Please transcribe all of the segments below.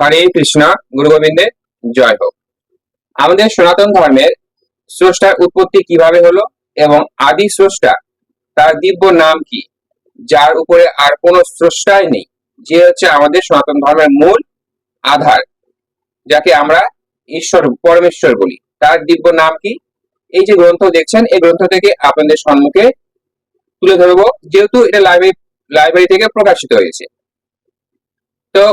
হরে কৃষ্ণ, গুরু গোবিন্দের জয় হোক। আমাদের সনাতন ধর্মের স্রষ্টার উৎপত্তি কীভাবে হলো এবং আদি স্রষ্টা তার দিব্য নাম কি? যার উপরে আর কোনো স্রষ্টাই নেই। যে হচ্ছে আমাদের সনাতন ধর্মের মূল আধার, যাকে আমরা ঈশ্বর, পরমেশ্বর বলি। তার দিব্য নাম কি? এই যে গ্রন্থ দেখছেন, এই গ্রন্থ থেকে আপনাদের সম্মুখে তুলে ধরবো। যেহেতু এটা লাইব্রেরি লাইব্রেরি থেকে প্রকাশিত হয়েছে। তো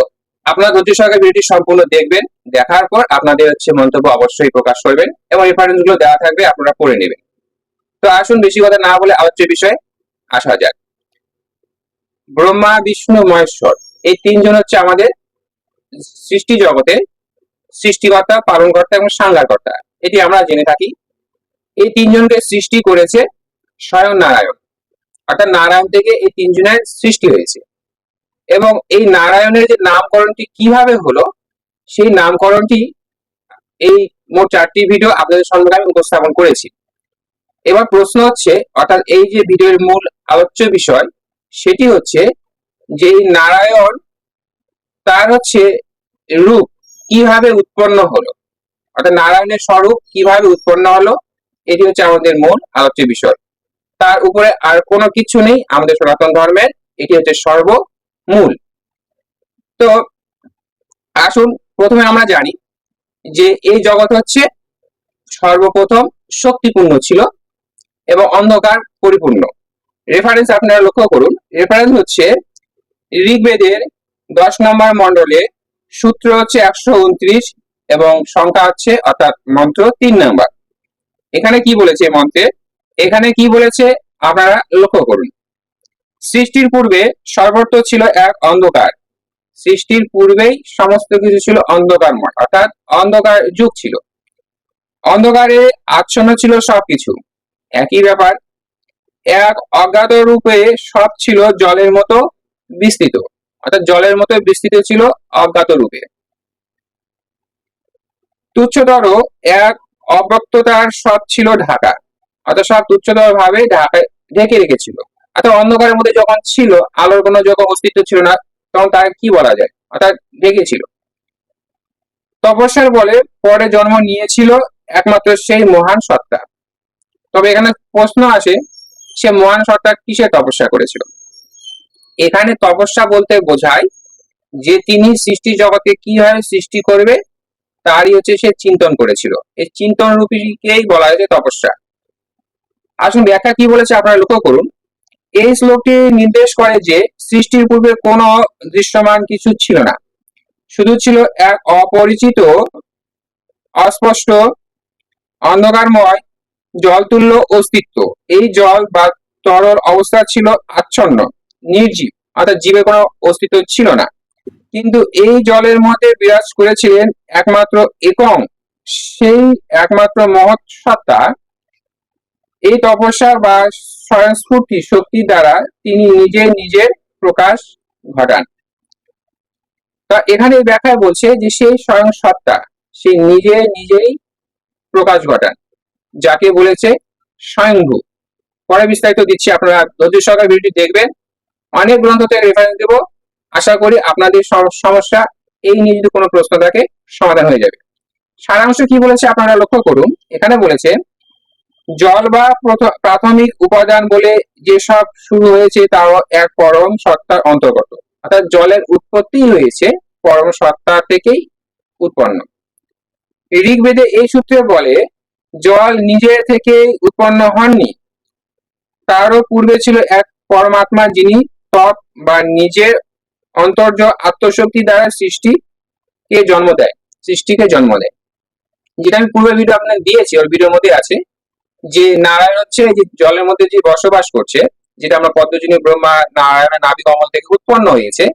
আপনারা ধৈর্য সহকারে ভিডিওটি সম্পূর্ণ দেখবেন, দেখার পর আপনাদের হচ্ছে মন্তব্য অবশ্যই প্রকাশ করবেন এবং রেফারেন্সগুলো দেওয়া থাকবে আপনারা পড়ে নেবেন। তো আসুন বেশি কথা না বলে আলোচ্য বিষয়ে আসা যাক। ব্রহ্মা, বিষ্ণু, মহেশ্বর, এই তিনজন হচ্ছে আমাদের সৃষ্টি জগতের সৃষ্টিকর্তা, পালনকর্তা এবং সাংগারকর্তা এটি আমরা জেনে থাকি। এই তিনজনকে সৃষ্টি করেছে স্বয়ং নারায়ণ। অর্থাৎ নারায়ণ থেকে এই তিনজনের সৃষ্টি হয়েছে। এবং এই নারায়ণের যে নামকরণটি কীভাবে হলো, সেই নামকরণটি এই মোট চারটি ভিডিও আপনাদের সম্মুখে আমি উপস্থাপন করেছি। এবার প্রশ্ন হচ্ছে, অর্থাৎ এই যে ভিডিওর মূল আলোচ্য বিষয়, সেটি হচ্ছে যে নারায়ণ তার হচ্ছে রূপ কীভাবে উৎপন্ন হলো? অর্থাৎ নারায়ণের স্বরূপ কীভাবে উৎপন্ন হলো? এটি হচ্ছে আমাদের মূল আলোচ্য বিষয়। তার উপরে আর কোনো কিছু নেই, আমাদের সনাতন ধর্মের, এটি হচ্ছে সর্বমূল তো আসুন প্রথমে আমরা জানি যে এই জগৎ হচ্ছে সর্বপ্রথম শক্তিপূর্ণ ছিল এবং অন্ধকার পরিপূর্ণ। রেফারেন্স আপনারা লক্ষ্য করুন রেফারেন্স হচ্ছে ঋগ্বেদের দশ নম্বর মন্ডলে সূত্র হচ্ছে একশো উনত্রিশ এবং সংখ্যা হচ্ছে অর্থাৎ মন্ত্র তিন নাম্বার। এখানে কি বলেছে মন্ত্রে? এখানে কি বলেছে? আপনারা লক্ষ্য করুন। সৃষ্টির পূর্বে সর্বত্র ছিল এক অন্ধকার। সৃষ্টির পূর্বেই সমস্ত কিছু ছিল অন্ধকারময়, অর্থাৎ অন্ধকার যুগ ছিল। অন্ধকারে আচ্ছন্ন ছিল সবকিছু। একই ব্যাপার, এক অজ্ঞাত রূপে সব ছিল জলের মতো বিস্তৃত, অর্থাৎ জলের মতো বিস্তৃত ছিল অজ্ঞাত রূপে। তুচ্ছতর এক অব্যক্ততার সব ছিল ঢাকা, অর্থাৎ সব তুচ্ছতর ভাবে ঢাকায় ঢেকে রেখেছিল। অর্থাৎ অন্ধকারের মধ্যে যখন ছিল, আলোর কোনো যখন অস্তিত্ব ছিল না, তখন তার কি বলা যায়? অর্থাৎ ঢেকেছিল তপস্যার বলে, পরে জন্ম নিয়েছিল একমাত্র সেই মহান সত্তা। তবে এখানে প্রশ্ন আসে, সে মহান সত্তা কিসে তপস্যা করেছিল? এখানে তপস্যা বলতে বোঝায় যে তিনি সৃষ্টি জগতে কীভাবে সৃষ্টি করবে, তারই হচ্ছে সে চিন্তন করেছিল। এই চিন্তন রূপীকেই বলা হয়েছে তপস্যা। আসুন ব্যাখ্যা কি বলেছে আপনারা লক্ষ্য করুন। এই শ্লোকটি নির্দেশ করে যে সৃষ্টির পূর্বে কোনো দৃশ্যমান কিছু ছিল না। শুধু ছিল এক অপরিচিত, অস্পষ্ট, অন্ধকারময় জলতুল্য অস্তিত্ব। এই জল বা তরল অবস্থা ছিল আচ্ছন্ন, নির্জীব, অর্থাৎ জীবে কোনো অস্তিত্ব ছিল না। কিন্তু এই জলের মধ্যে বিরাজ করেছিলেন একমাত্র একং, সেই একমাত্র মহৎ সত্তা। এই তপস্যা বা স্বয়ংস্ফূর্তি শক্তি দ্বারা তিনি নিজে নিজের প্রকাশ ঘটান। তা এখানে ব্যাখ্যায় বলছে যে সেই স্বয়ং সত্তা, সে নিজে নিজেই প্রকাশ ঘটান, যাকে বলেছে স্বয়ংভূ। পরে বিস্তারিত দিচ্ছি আপনারা ধৈর্য সহকারে ভিডিওটি দেখবেন। অনেক গ্রন্থ থেকে রেফারেন্স দেবো। আশা করি আপনাদের সম- সমস্যা, এই নিয়ে যদি কোনো প্রশ্ন থাকে সমাধান হয়ে যাবে। সারাংশ কি বলেছে আপনারা লক্ষ্য করুন। এখানে বলেছে জল বা প্রথ- প্রাথমিক উপাদান বলে যেসব শুরু হয়েছে তাও এক পরম সত্তার অন্তর্গত। অর্থাৎ জলের উৎপত্তি হয়েছে পরম সত্তা থেকেই উৎপন্ন। ঋগ্বেদে এই সূত্রে বলে, জল নিজে থেকে উৎপন্ন হননি। তারও পূর্বে ছিল এক পরমাত্মা যিনি তপ বা নিজের অন্তর্জ আত্মশক্তি দ্বারা সৃষ্টিকে জন্ম দেয়, সৃষ্টিকে জন্ম দেয়। যেটা আমি পূর্বে ভিডিও আপনাকে দিয়েছি, ওর ভিডিওর মধ্যে আছে। যে নারায়ণ হচ্ছে যে জলের মধ্যে যে বসবাস করছে, যেটা আমরা পদ্মজনী, ব্রহ্মা নারায়ণ নাভি কমল থেকে উৎপন্ন হয়েছে,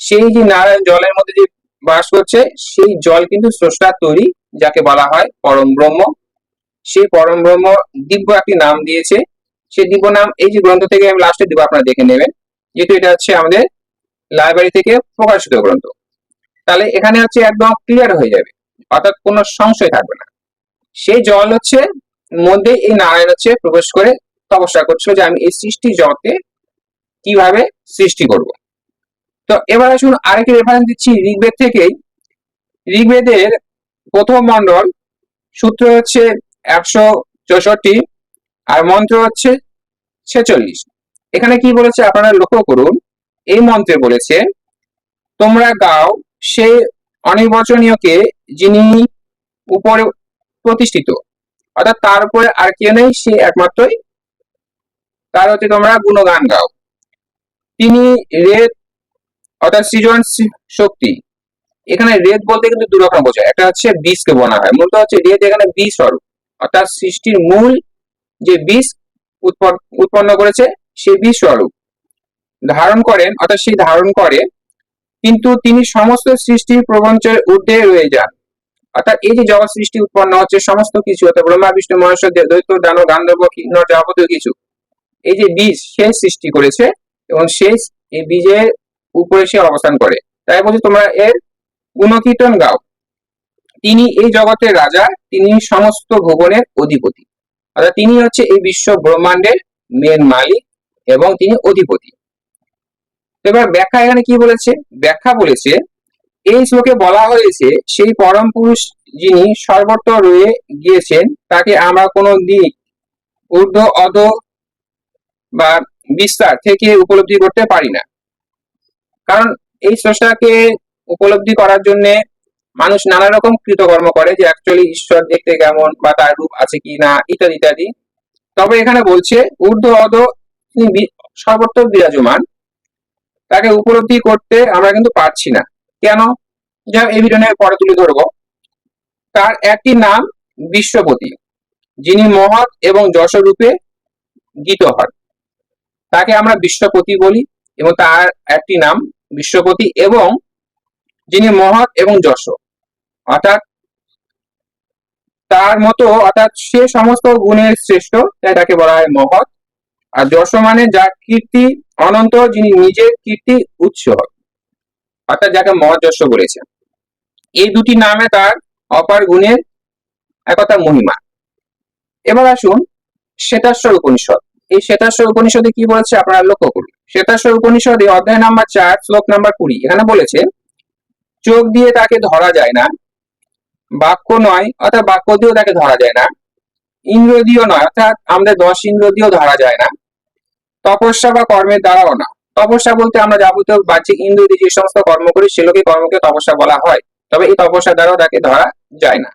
সেই যে নারায়ণ জলের মধ্যে যে বাস করছে, সেই জল কিন্তু স্রষ্টার তৈরি, যাকে বলা হয় পরম ব্রহ্ম। সেই পরম ব্রহ্ম দিব্য একটি নাম দিয়েছে। সেই দিব্য নাম এই যে গ্রন্থ থেকে আমি লাস্টে দিব, আপনারা দেখে নেবেন। যেহেতু এটা হচ্ছে আমাদের লাইব্রেরি থেকে প্রকাশিত গ্রন্থ। তাহলে এখানে হচ্ছে একদম ক্লিয়ার হয়ে যাবে, অর্থাৎ কোনো সংশয় থাকবে না। সেই জল হচ্ছে মধ্যে এই নারায়ণ হচ্ছে প্রবেশ করে তপস্যা করছিল যে আমি এই সৃষ্টি জগতে কীভাবে সৃষ্টি করব। তো এবার আসুন আরেকটি রেফারেন্স দিচ্ছি ঋগ্বেদ থেকেই। ঋগ্বেদের প্রথম মণ্ডল সূত্র হচ্ছে একশো চৌষট্টি আর মন্ত্র হচ্ছে ছেচল্লিশ। এখানে কি বলেছে আপনারা লক্ষ্য করুন, এই মন্ত্রে বলেছে, তোমরা গাও সে অনির্বচনীয়কে যিনি উপরে প্রতিষ্ঠিত। অর্থাৎ তার উপরে আর কেউ নেই, সে একমাত্রই। তার হচ্ছে তোমরা গুণগান গাও। তিনি রেত, অর্থাৎ সৃজন শক্তি। এখানে রেত বলতে কিন্তু দু রকম বোঝায়। একটা হচ্ছে বীজকে বলা হয়। মূলত হচ্ছে রেত এখানে বীজ স্বরূপ। অর্থাৎ সৃষ্টির মূল যে বীজ উৎপন্ন করেছে, সে বীজ স্বরূপ। ধারণ করেন, অর্থাৎ সেই ধারণ করে, কিন্তু তিনি সমস্ত সৃষ্টির প্রবঞ্চের ঊর্ধ্বে রয়ে যান। অর্থাৎ এই যে জগৎ সৃষ্টি উৎপন্ন হচ্ছে, সমস্ত কিছু, অর্থাৎ ব্রহ্মা, বিষ্ণু, মহেশ্বর, দে- দৈত্য, দানব গান্ধর্ব কিন্নর যাবতীয় কিছু, এই যে বীজ সে সৃষ্টি করেছে এবং সে এই বীজের উপরে সে অবস্থান করে। তাই বলছি তোমরা এর গুণকীর্তন গাও। তিনি এই জগতের রাজা, তিনি সমস্ত ভুবনের অধিপতি। অর্থাৎ তিনি হচ্ছে এই বিশ্ব ব্রহ্মাণ্ডের মেন মালিক এবং তিনি অধিপতি। এবার ব্যাখ্যা এখানে কি বলেছে? ব্যাখ্যা বলেছে এই শ্লোকে বলা হয়েছে, সেই পরম পুরুষ যিনি সর্বত্র রয়ে গিয়েছেন, তাকে আমরা কোনো দিক, ঊর্ধ্ব, অধ বা বিস্তার থেকে উপলব্ধি করতে পারি না। কারণ এই স্রষ্টাকে উপলব্ধি করার জন্য মানুষ নানা রকম কৃতকর্ম করে যে অ্যাকচুয়ালি ঈশ্বর দেখতে কেমন বা তার রূপ আছে কি না, ইত্যাদি ইত্যাদি। তবে এখানে বলছে, ঊর্ধ্ব, অধ সর্বত্র বিরাজমান। তাকে উপলব্ধি করতে আমরা কিন্তু পারছি না। কেন? যা এই ভিডিও নিয়ে পরে তুলে ধরবো। তার একটি নাম বিশ্বপতি, যিনি মহৎ এবং যশরূপে গীত হন তাকে আমরা বিশ্বপতি বলি এবং তার একটি নাম বিশ্বপতি এবং যিনি মহৎ এবং যশ অর্থাৎ তার মতো, অর্থাৎ সে সমস্ত গুণের শ্রেষ্ঠ, তাই তাকে বলা হয় মহৎ। আর যশ মানে যার কীর্তি অনন্ত, যিনি নিজের কীর্তি উৎস অর্থাৎ যাকে মহৎ যশ বলেছে। এই দুটি নামে তার অপার গুণের একতা মহিমা। এবার আসুন শ্বেতাশ্বর উপনিষদ। এই শ্বেতাশ্বর উপনিষদে কি বলেছে আপনারা লক্ষ্য করুন। শ্বেতাশ্বর উপনিষদে অধ্যায় নাম্বার চার, শ্লোক নাম্বার কুড়ি, এখানে বলেছে, চোখ দিয়ে তাকে ধরা যায় না, বাক্য নয়, অর্থাৎ বাক্য দিয়েও তাকে ধরা যায় না ইন্দ্র নয়, অর্থাৎ আমাদের দশ ইন্দ্র দিয়েও ধরা যায় না, তপস্যা বা কর্মের দ্বারাও না তপস্যা বলতে আমরা যাবতীয় বাহ্যিক ইন্দ্র দিয়ে যে সমস্ত কর্ম করি, সেগুলোকে কর্মকে তপস্যা বলা হয়। তবে এই তপস্যা দ্বারাও তাকে ধরা যায় না।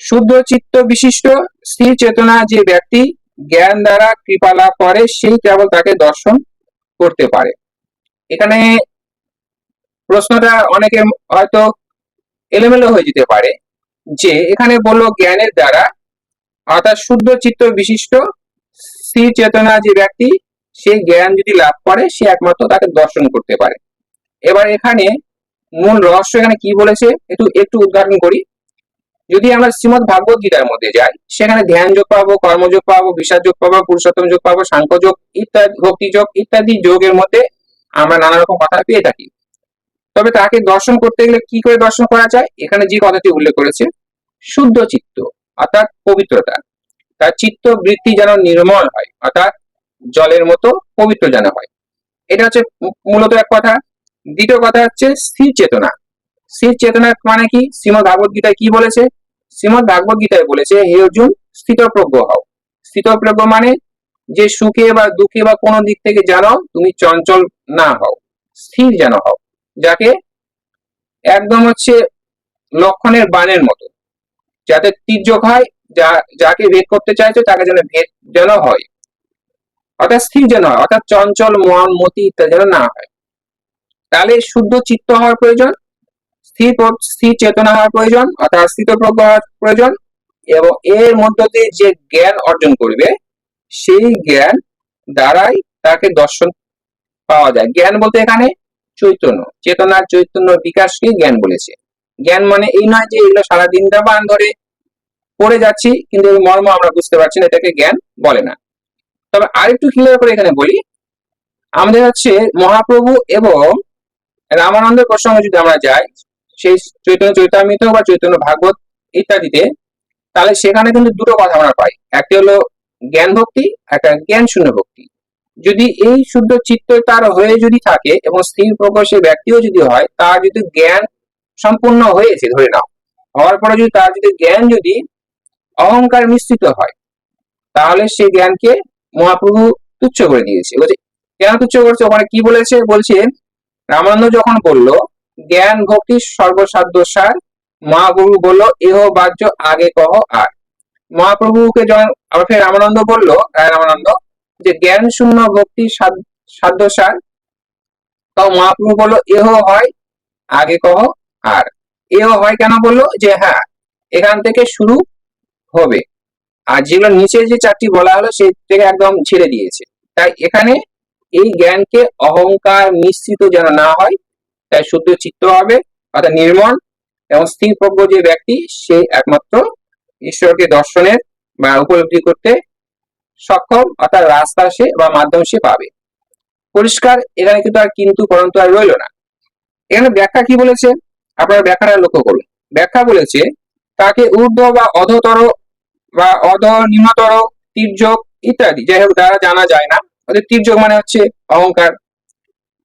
শুদ্ধ চিত্ত বিশিষ্ট স্থির চেতনা যে ব্যক্তি জ্ঞান দ্বারা কৃপা লাভ করে সেই কেবল তাকে দর্শন করতে পারে। এখানে প্রশ্নটা অনেকের হয়তো এলোমেলো হয়ে যেতে পারে যে এখানে বলল জ্ঞানের দ্বারা, অর্থাৎ শুদ্ধ চিত্ত বিশিষ্ট স্থির চেতনা যে ব্যক্তি সেই জ্ঞান যদি লাভ করে, সে একমাত্র তাকে দর্শন করতে পারে। এবার এখানে মূল রহস্য এখানে কি বলেছে? একটু একটু উদ্ঘাটন করি। যদি আমরা শ্রীমদ ভাগবত গীতার মধ্যে যাই, সেখানে ধ্যান যোগ পাবো কর্মযোগ পাবো, বিশ্বাস যোগ পাবো, পুরুষোত্তম যোগ পাবো, সাংখ্য যোগ, ইত্যাদি, ভক্তি যোগ, ইত্যাদি যোগের মধ্যে আমরা নানা রকম কথা পেয়ে থাকি। তবে তাকে দর্শন করতে গেলে কি করে দর্শন করা যায়? এখানে যে কথাটি উল্লেখ করেছে, শুদ্ধ চিত্ত, অর্থাৎ পবিত্রতা। তার চিত্ত বৃত্তি যেন নির্মল হয়, অর্থাৎ জলের মতো পবিত্র যেন হয়। এটা হচ্ছে মূলত এক কথা। দ্বিতীয় কথা হচ্ছে স্থির চেতনা। স্থির চেতনা মানে কি? শ্রীমদ ভাগবত গীতায় কি বলেছে? শ্রীমদ ভাগবত গীতায় বলেছে, হে অর্জুন, স্থিতপ্রজ্ঞ হও। স্থিতপ্রজ্ঞ মানে যে সুখে বা দুঃখে বা কোনো দিক থেকে জানো তুমি চঞ্চল না হও, স্থির যেন হও, যাকে একদম হচ্ছে লক্ষণের বানের মতো। যাতে তীর্যক হয়, যা, যাকে ভেদ করতে চাইছো, তাকে যেন ভেদ যেন হয়। অর্থাৎ স্থির যেন হয়, অর্থাৎ চঞ্চল, মন, মতি ইত্যাদি যেন না হয়। তাহলে শুদ্ধ চিত্ত হওয়ার প্রয়োজন, স্থির স্থির চেতনা হওয়ার প্রয়োজন, অর্থাৎ স্থিতপ্রজ্ঞ হওয়ার প্রয়োজন, এবং এর মধ্য দিয়ে যে জ্ঞান অর্জন করবে, সেই জ্ঞান দ্বারাই তাকে দর্শন পাওয়া যায়। জ্ঞান বলতে এখানে চৈতন্য, চেতনার চৈতন্য বিকাশকে জ্ঞান বলেছে। জ্ঞান মানে এই নয় যে এগুলো সারাদিন বান ধরে পড়ে যাচ্ছি, কিন্তু মর্ম আমরা বুঝতে পারছি না, এটাকে জ্ঞান বলে না। তবে আরেকটু ক্লিয়ার করে এখানে বলি, আমাদের হচ্ছে মহাপ্রভু এবং রামানন্দের প্রসঙ্গে যদি আমরা যাই, সেই চৈতন্য চৈতামৃত বা চৈতন্য ভাগবত ইত্যাদিতে, তাহলে সেখানে কিন্তু দুটো কথা আমরা পাই। একটি হলো জ্ঞান ভক্তি, একটা জ্ঞান শূন্য ভক্তি। যদি এই শুদ্ধ চিত্ত তার হয়ে যদি থাকে এবং স্থির প্রকট সে ব্যক্তিও যদি হয়, তার যদি জ্ঞান সম্পূর্ণ হয়েছে, ধরে নাও, হওয়ার পরে যদি তার যদি জ্ঞান যদি অহংকার মিশ্রিত হয়, তাহলে সেই জ্ঞানকে মহাপ্রভু তুচ্ছ করে দিয়েছে। বলছে, কেন তুচ্ছ করছে? ওখানে কি বলেছে? বলছে, রামানন্দ যখন বলল, জ্ঞান, ভক্তি, সর্বসাধ্য সার মহাপ্রভু বলল, এহ বাহ্য, আগে কহ আর মহাপ্রভুকে যখন আবার ফের রামানন্দ বলল রায় রামানন্দ যে জ্ঞান শূন্য, ভক্তি সাধ- সাধ্য সার তাও মহাপ্রভু বলল, এহ হয়, আগে কহ আর এহ হয় কেন বলল? যে হ্যাঁ এখান থেকে শুরু হবে। আর যেগুলো নিচে যে চারটি বলা হলো, সে থেকে একদম ছেড়ে দিয়েছে। তাই এখানে এই জ্ঞানকে অহংকার মিশ্রিত যেন না হয়, তাই শুদ্ধ চিত্ত হবে, অর্থাৎ নির্মল এবং স্থির প্রজ্ঞ যে ব্যক্তি, সে একমাত্র ঈশ্বরকে দর্শনের বা উপলব্ধি করতে সক্ষম, অর্থাৎ রাস্তা সে বা মাধ্যম সে পাবে। পরিষ্কার, এখানে কিন্তু আর কিন্তু পরন্তু আর রইল না। এখানে ব্যাখ্যা কি বলেছে? আপনারা ব্যাখ্যাটা লক্ষ্য করুন। ব্যাখ্যা বলেছে, তাকে ঊর্ধ্ব বা অধতর বা অধ নিম্নতর, তীর্যক ইত্যাদি। যাই হোক, দ্বারা জানা যায় না। অর্থাৎ তীর্যক মানে হচ্ছে অহংকার।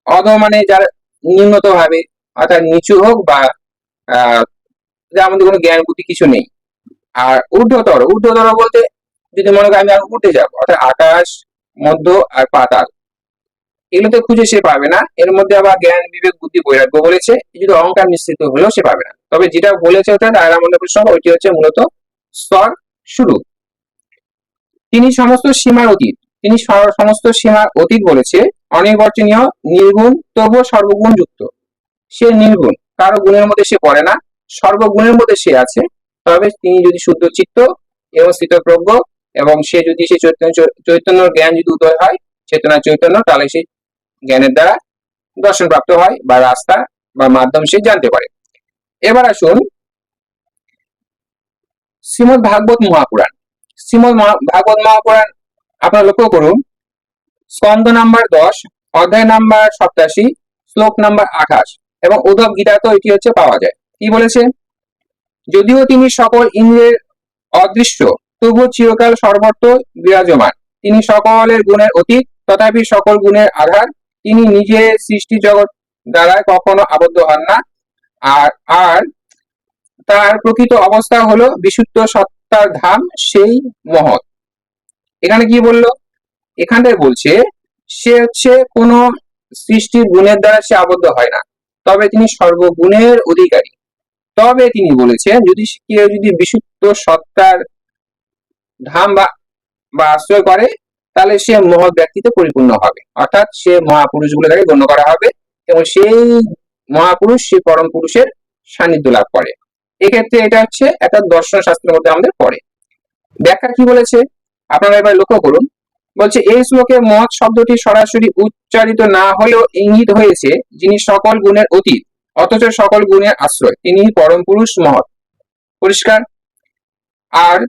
অধ মানে যারা নিম্নত ভাবে অর্থাৎ নিচু হোক বা, আহ, যার মধ্যে কোনো জ্ঞান বুদ্ধি কিছু নেই। আর ঊর্ধ্বতর ঊর্ধ্বতর বলতে যদি মনে করি আমি আর উঠে যাব, অর্থাৎ আকাশ, মধ্য আর পাতাল। এগুলোতে খুঁজে সে পাবে না। এর মধ্যে আবার জ্ঞান, বিবেক, বুদ্ধি, বৈরাগ্য বলেছে। যদি অহংকার মিশ্রিত হলেও সে পাবে না। তবে যেটা বলেছে ওটা রায়রামন্দ প্রসঙ্গ ওইটি হচ্ছে মূলত স্তর শুরু। তিনি সমস্ত সীমার অতীত, তিনি সমস্ত সীমার অতীত বলেছে, অনির্বচনীয়, নির্গুণ, তবুও সর্বগুণ যুক্ত। সে নির্গুণ, কারও গুণের মধ্যে সে পড়ে না, সর্বগুণের মধ্যে সে আছে, তবে তিনি যদি শুদ্ধ চিত্ত এবং স্থিতপ্রজ্ঞ এবং সে যদি সে চৈতন্য চৈতন্য জ্ঞান যদি উদয় হয়, চেতনা চৈতন্য, তাহলে সে জ্ঞানের দ্বারা দর্শন প্রাপ্ত হয় বা রাস্তা বা মাধ্যম সে জানতে পারে। এবার আসুন শ্রীমদ ভাগবত মহাপুরাণ। শ্রীমদ ভাগবত মহাপুরাণ আপনারা লক্ষ্য করুন। স্কন্ধ নাম্বার দশ, অধ্যায় নাম্বার সপ্তাশি, শ্লোক নাম্বার আঠাশ এবং উদ্ধব গীতাতেও এটি হচ্ছে পাওয়া যায়। কি বলেছে? যদিও তিনি সকল ইন্দ্রের অদৃশ্য তবু চিরকাল সর্বত্র বিরাজমান। তিনি সকলের গুণের অতীত, তথাপি সকল গুণের আধার। তিনি নিজে সৃষ্টি জগৎ দ্বারা কখনো আবদ্ধ হন না। আর আর তার প্রকৃত অবস্থা হলো বিশুদ্ধ সত্তার ধাম সেই মহৎ। এখানে কি বলল? এখানটায় বলছে, সে হচ্ছে কোন সৃষ্টির গুণের দ্বারা সে আবদ্ধ হয় না। তবে তিনি সর্বগুণের অধিকারী। তবে তিনি বলেছেন, যদি কেউ যদি বিশুদ্ধ সত্তার ধাম বা আশ্রয় করে, তাহলে সে মহৎ ব্যক্তিতে পরিপূর্ণ হবে। অর্থাৎ সে মহাপুরুষ বলে তাকে গণ্য করা হবে এবং সেই মহাপুরুষ সে পরম পুরুষের সান্নিধ্য লাভ করে। এক্ষেত্রে এটা হচ্ছে একটা দর্শন শাস্ত্রের মধ্যে আমাদের পড়ে। ব্যাখ্যা কি বলেছে? আপনারা এবার লক্ষ্য করুন। বলছে, এই শ্লোকে মহৎ শব্দটি সরাসরি উচ্চারিত না হলেও ইঙ্গিত হয়েছে যিনি সকল গুণের অতীত, অথচ সকল গুণের আশ্রয়। তিনি পরম পুরুষ, মহৎ। পরিষ্কার? আর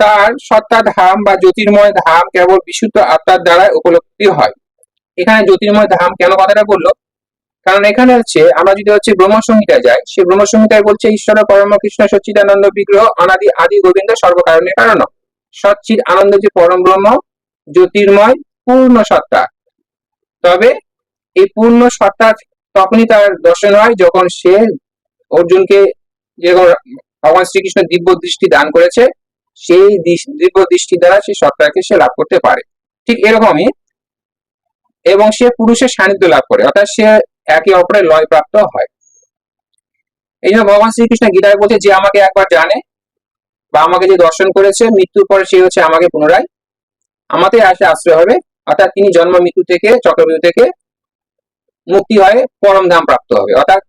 তার সত্তা ধাম বা জ্যোতির্ময় ধাম কেবল বিশুদ্ধ আত্মার দ্বারা উপলব্ধি হয়। এখানে জ্যোতির্ময় ধাম কেন কথাটা বলল? কারণ এখানে হচ্ছে, আমরা যদি হচ্ছে ব্রহ্মসংহিতায় যাই সেই ব্রহ্মসংহিতায় বলছে, ঈশ্বর পরম কৃষ্ণ সচ্চিদানন্দ বিগ্রহ অনাদি আদি গোবিন্দ সর্বকারণের কারণ। সচ্চিদ আনন্দ যে পরম ব্রহ্ম, জ্যোতির্ময়, পূর্ণ সত্তা। তবে এই পূর্ণ সত্তা তখনই তার দর্শন হয় যখন সে অর্জুনকে যে ভগবান শ্রীকৃষ্ণ দিব্য দৃষ্টি দান করেছে, সেই দিব্য দৃষ্টি দ্বারা সেই সত্তাকে সে লাভ করতে পারে। ঠিক এরকমই। এবং সে পুরুষের সান্নিধ্য লাভ করে। অর্থাৎ সে একে অপরের লয় প্রাপ্ত হয়। এই জন্য ভগবান শ্রীকৃষ্ণ গীতায় বলছে যে, আমাকে একবার জানে বা আমাকে যে দর্শন করেছে, মৃত্যুর পরে সে হচ্ছে আমাকে পুনরায় আমাতে আসে, আশ্রয় হবে। অর্থাৎ তিনি জন্ম, মৃত্যু থেকে, চক্রবৃদ্ধি থেকে মুক্তি হয়ে পরম ধাম প্রাপ্ত হবে। অর্থাৎ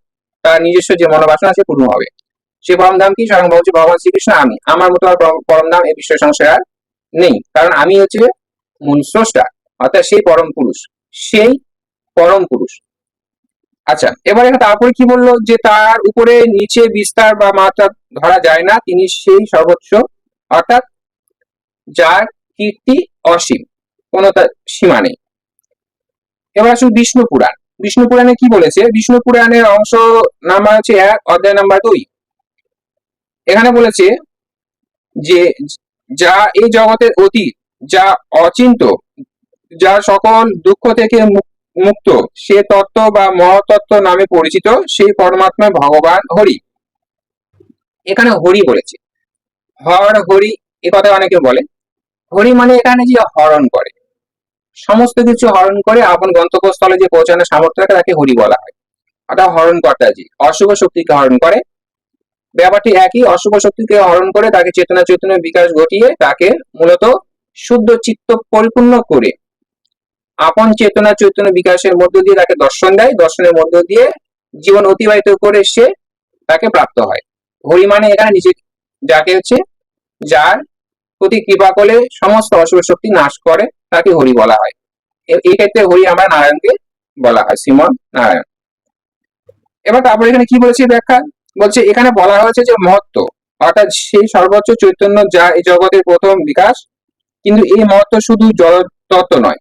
তার নিজস্ব যে মনোবাসনা, সে পূর্ণ হবে। সে পরম ধাম কি? স্বয়ং হচ্ছে ভগবান শ্রীকৃষ্ণ, আমি। আমার মতো আর পরম ধাম এই বিশ্ব সংসারে আর নেই। কারণ আমি হচ্ছে মূল স্রষ্টা। অর্থাৎ সেই পরম পুরুষ। সেই পরম পুরুষ। আচ্ছা এবার এখানে তারপরে কি বলল যে তার উপরে নিচে বিস্তার বা মাত্রা ধরা যায় না, তিনি সেই সর্বোচ্চ, অর্থাৎ যার কীর্তি অসীম, কোনো সীমা নেই। এবার আসুন বিষ্ণু পুরাণ। বিষ্ণু পুরাণে কি বলেছে? বিষ্ণু পুরাণের অংশ নাম্বার হচ্ছে এক, অধ্যায় নাম্বার দুই। এখানে বলেছে যে যা এই জগতের অতীত, যা অচিন্ত যা সকল দুঃখ থেকে মুক- মুক্ত। সে তত্ত্ব বা মহতত্ত্ব নামে পরিচিত, সেই পরমাত্মা ভগবান হরি। এখানে হরি বলেছে। হর, হরি, এ কথা অনেকে বলে। হরি মানে এখানে যে হরণ করে। সমস্ত কিছু হরণ করে আপন গন্তব্যস্থলে যে পৌঁছানোর সামর্থ্য রাখে, তাকে হরি বলা হয়। অর্থাৎ হরণ কর্তাজি অশুভ শক্তিকে হরণ করে। ব্যাপারটি একই, অশুভ শক্তিকে হরণ করে তাকে চেতনা চৈতন্য বিকাশ ঘটিয়ে তাকে মূলত শুদ্ধ চিত্ত পরিপূর্ণ করে আপন চেতনা চৈতন্য বিকাশের মধ্য দিয়ে তাকে দর্শন দেয়। দর্শনের মধ্য দিয়ে জীবন অতিবাহিত করে সে তাকে প্রাপ্ত হয়। হরি মানে এখানে নিজে যাকে হচ্ছে, যার প্রতি কৃপা করলে সমস্ত অশুভ শক্তি নাশ করে, তাকে হরি বলা হয়। এই ক্ষেত্রে হরি আমরা নারায়ণকে বলা হয় শ্রীমন নারায়ণ। এবার তারপরে এখানে কি বলেছে ব্যাখ্যা? বলছে, এখানে বলা হয়েছে যে মহত্ব। অর্থাৎ সেই সর্বোচ্চ চৈতন্য যা এই জগতের প্রথম বিকাশ। কিন্তু এই মহত্ব শুধু জড়তত্ত্ব নয়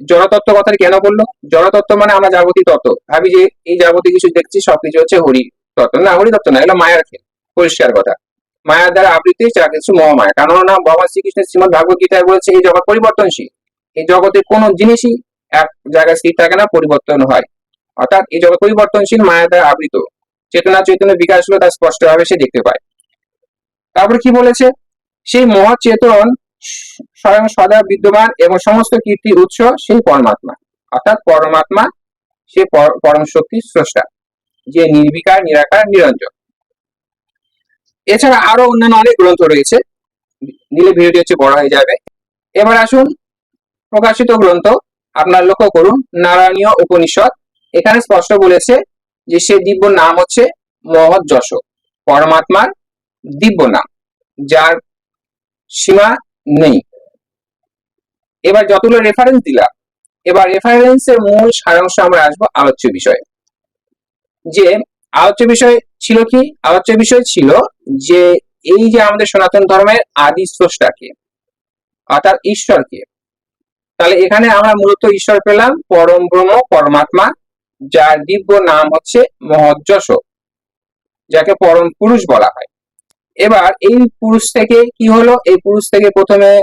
জড়তত্ত্ব কথাটি কেন বলল? জড়তত্ত্ব মানে আমরা যাবতীয় তত্ত্ব। ভাবি যে এই যাবতীয় কিছু দেখছি, সবকিছু হচ্ছে হরি তত্ত্ব। না, হরি তত্ত্ব না, এগুলো মায়ার খেল। পরিষ্কার কথা। মায়ার দ্বারা আবৃত্তি, যা কিছু মহামায়া। কারণ নাম ভগবান শ্রীকৃষ্ণের শ্রীমদ ভাগবত গীতায় বলেছে, এই জগৎ পরিবর্তনশীল। এই জগতে কোনো জিনিসই এক জায়গায় স্থির থাকে না, পরিবর্তন হয়। অর্থাৎ এই জগৎ পরিবর্তনশীল, মায়া দ্বারা আবৃত। চেতনা চৈতন্য বিকাশ হলো তা স্পষ্টভাবে সে দেখতে পায়। তারপরে কি বলেছে? সেই মহৎ চেতন স্বয়ং সদা বিদ্যমান এবং সমস্ত কীর্তির উৎস সেই পরমাত্মা। অর্থাৎ পরমাত্মা সে পরম শক্তি স্রষ্টা, যে নির্বিকার, নিরাকার, নিরঞ্জন। এছাড়া আরও অন্যান্য অনেক গ্রন্থ রয়েছে। দিলে ভিডিওটি হচ্ছে বড় হয়ে যাবে। এবার আসুন প্রকাশিত গ্রন্থ। আপনার লক্ষ্য করুন, নারায়ণীয় উপনিষদ। এখানে স্পষ্ট বলেছে যে সে দিব্য নাম হচ্ছে মহৎ যশ পরমাত্মার দিব্য নাম, যার সীমা নেই। এবার যতগুলো রেফারেন্স দিলাম, এবার রেফারেন্সের মূল সারাংশ আমরা আসব আলোচ্য বিষয়ে। যে আলোচ্য বিষয় ছিল কি? আলোচ্য বিষয় ছিল যে এই যে আমাদের সনাতন ধর্মের আদি স্রষ্টাকে, অর্থাৎ ঈশ্বরকে, তাহলে এখানে আমরা মূলত ঈশ্বর পেলাম পরম ব্রহ্ম, পরমাত্মা, যার দিব্য নাম হচ্ছে মহজ্জস, যাকে পরম পুরুষ বলা হয়। এবার এই পুরুষ থেকে কি হলো? এই পুরুষ থেকে প্রথমে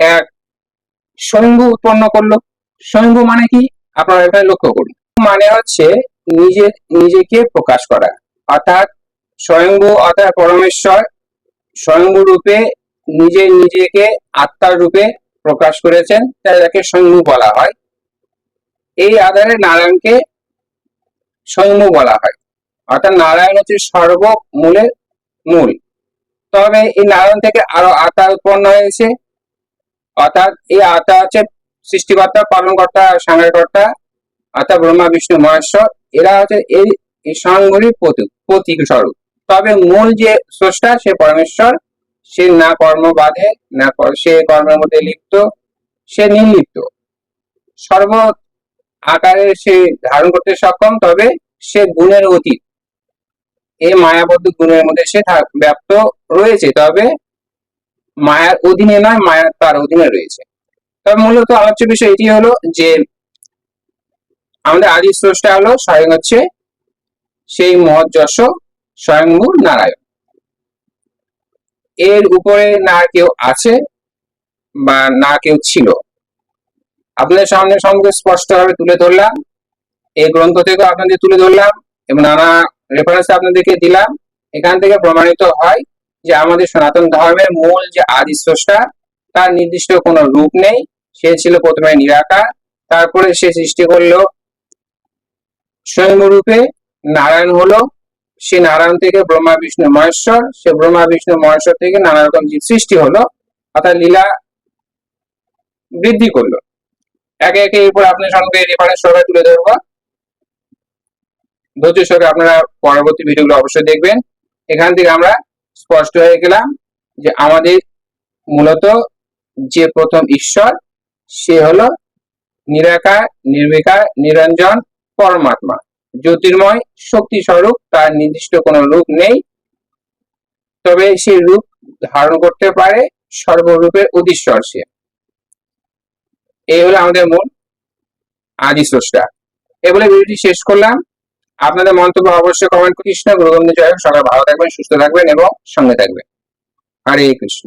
এক স্বয়ম্ভু উৎপন্ন করল। স্বয়ম্ভু মানে কি? আপনারা এখানে লক্ষ্য করুন। মানে হচ্ছে নিজে, নিজেকে প্রকাশ করা। অর্থাৎ স্বয়ম্ভু অর্থাৎ পরমেশ্বর স্বয়ম্ভু রূপে নিজে, নিজেকে আত্মার রূপে প্রকাশ করেছেন। তাই তাকে স্বয়ম্ভু বলা হয়। এই আধারে নারায়ণকে স্বয়ম্ভু বলা হয়। অর্থাৎ নারায়ণ হচ্ছে সর্বমূলের মূল। তবে এই নারায়ণ থেকে আরও আত্মা উৎপন্ন হয়েছে। অর্থাৎ এই আত্মা হচ্ছে সৃষ্টিকর্তা, পালনকর্তা, সংহারকর্তা, অর্থাৎ ব্রহ্মা, বিষ্ণু, মহেশ্বর। এরা হচ্ছে এই এই সংঘরই প্রতীক প্রতীক স্বরূপ। তবে মূল যে স্রষ্টা, সে পরমেশ্বর। সে না কর্ম বাধে, না সে কর্মের মধ্যে লিপ্ত, সে নির্লিপ্ত। সর্ব আকারে সে ধারণ করতে সক্ষম, তবে সে গুণের অতীত। এই মায়াবদ্ধ গুণের মধ্যে সে ব্যাপ্ত রয়েছে, তবে মায়ার অধীনে নয় মায়ার তার অধীনে রয়েছে। তবে মূলত আলোচ্য বিষয় এটি হলো যে, আমাদের আদি স্রষ্টা হলো স্বয়ং হচ্ছে সেই মহৎ যশ নারায়ণ। এর উপরে না কেউ আছে বা না কেউ ছিল। আপনাদের সামনে সঙ্গে স্পষ্টভাবে তুলে ধরলাম। এই গ্রন্থ থেকে আপনাদের তুলে ধরলাম এবং নানা রেফারেন্স আপনাদেরকে দিলাম। এখান থেকে প্রমাণিত হয় যে আমাদের সনাতন ধর্মের মূল যে আদি স্রষ্টা, তার নির্দিষ্ট কোনো রূপ নেই। সে ছিল প্রথমে নিরাকার, তারপরে সে সৃষ্টি করল। স্বয়ংরূপে নারায়ণ হলো। সে নারায়ণ থেকে ব্রহ্মা, বিষ্ণু, মহেশ্বর, সে ব্রহ্মা, বিষ্ণু, মহেশ্বর থেকে নানা রকম জীব সৃষ্টি হলো। অর্থাৎ লীলা বৃদ্ধি করল। একে একে এরপর আপনার সঙ্গে রেফারেন্স সবাই তুলে ধরবো। ধৈর্য সঙ্গে আপনারা পরবর্তী ভিডিওগুলো অবশ্যই দেখবেন। এখান থেকে আমরা স্পষ্ট হয়ে গেলাম যে আমাদের মূলত যে প্রথম ঈশ্বর, সে হলো নিরাকার, নির্বিকার, নিরঞ্জন, পরমাত্মা। জ্যোতির্ময় শক্তি স্বরূপ তার নির্দিষ্ট কোনো রূপ নেই। তবে সে রূপ ধারণ করতে পারে সর্বরূপের অধীশ্বর সে। এই হলো আমাদের মূল আদি স্রষ্টা। এ ভিডিওটি শেষ করলাম। আপনাদের মন্তব্য অবশ্যই কমেন্ট কৃষ্ণ গুরুগন্ধ জয় হোক। সবাই ভালো থাকবেন, সুস্থ থাকবেন এবং সঙ্গে থাকবেন। হরে কৃষ্ণ।